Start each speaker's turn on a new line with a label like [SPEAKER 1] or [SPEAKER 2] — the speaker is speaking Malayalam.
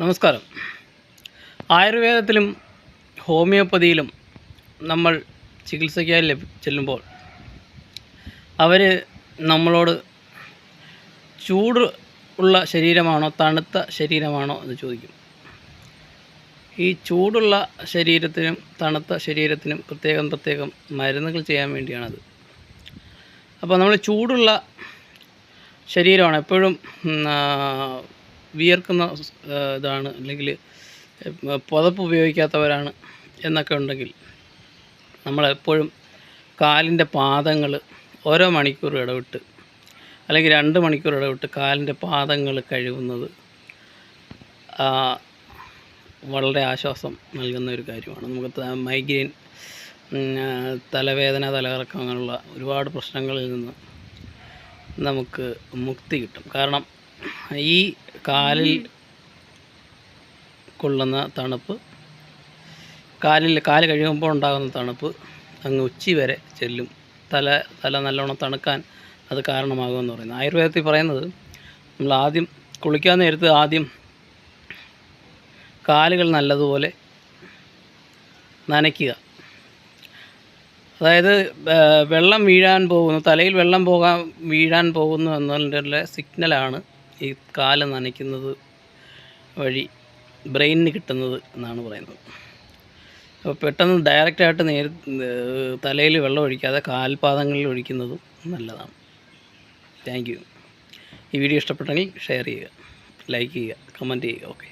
[SPEAKER 1] നമസ്കാരം. ആയുർവേദത്തിലും ഹോമിയോപ്പതിയിലും നമ്മൾ ചികിത്സയ്ക്കായി ചെല്ലുമ്പോൾ അവർ നമ്മളോട് ചൂട് ഉള്ള ശരീരമാണോ തണുത്ത ശരീരമാണോ എന്ന് ചോദിക്കും. ഈ ചൂടുള്ള ശരീരത്തിനും തണുത്ത ശരീരത്തിനും പ്രത്യേകം പ്രത്യേകം മരുന്നുകൾ ചെയ്യാൻ വേണ്ടിയാണത്. അപ്പോൾ നമ്മൾ ചൂടുള്ള ശരീരമാണ് എപ്പോഴും വിയർക്കുന്ന ഇതാണ്. അല്ലെങ്കിൽ പുതപ്പ് ഉപയോഗിക്കാത്തവരാണ് എന്നൊക്കെ ഉണ്ടെങ്കിൽ നമ്മളെപ്പോഴും കാലിന്റെ പാദങ്ങൾ ഓരോ മണിക്കൂർ ഇടവിട്ട് അല്ലെങ്കിൽ രണ്ട് മണിക്കൂർ ഇടവിട്ട് കാലിന്റെ പാദങ്ങൾ കഴുകുന്നത് വളരെ ആശ്വാസം നൽകുന്ന ഒരു കാര്യമാണ്. നമുക്ക് മൈഗ്രെയിൻ തലവേദന തലകറക്കം അങ്ങനെയുള്ള ഒരുപാട് പ്രശ്നങ്ങളിൽ നിന്ന് നമുക്ക് മുക്തി കിട്ടും. കാരണം ഈ കാലിൽ കൊള്ളുന്ന തണുപ്പ് കാലിൽ കാൽ കഴിയുമ്പോൾ ഉണ്ടാകുന്ന തണുപ്പ് അങ്ങ് ഉച്ചി വരെ ചെല്ലും. തല തല നല്ലോണം തണുക്കാൻ അത് കാരണമാകുമെന്ന് പറയുന്നത്. ആയുർവേദത്തിൽ പറയുന്നത് നമ്മൾ ആദ്യം കുളിക്കാൻ നേരത്ത് ആദ്യം കാലുകൾ നല്ലതുപോലെ നനയ്ക്കുക. അതായത് വെള്ളം വീഴാൻ പോകുന്നു തലയിൽ വെള്ളം പോകാൻ വീഴാൻ പോകുന്നു എന്നതിന്റെ സിഗ്നലാണ് ഈ കാൽ നനയ്ക്കുന്നത് വഴി ബ്രെയിനിന് കിട്ടുന്നത് എന്നാണ് പറയുന്നത്. അപ്പോൾ പെട്ടെന്ന് ഡയറക്റ്റായിട്ട് നേരി തലയിൽ വെള്ളം ഒഴിക്കാതെ കാൽപാദങ്ങളിൽ ഒഴിക്കുന്നതും നല്ലതാണ്. താങ്ക് യു ഈ വീഡിയോ ഇഷ്ടപ്പെട്ടെങ്കിൽ ഷെയർ ചെയ്യുക ലൈക്ക് ചെയ്യുക കമന്റ് ചെയ്യുക. ഓക്കെ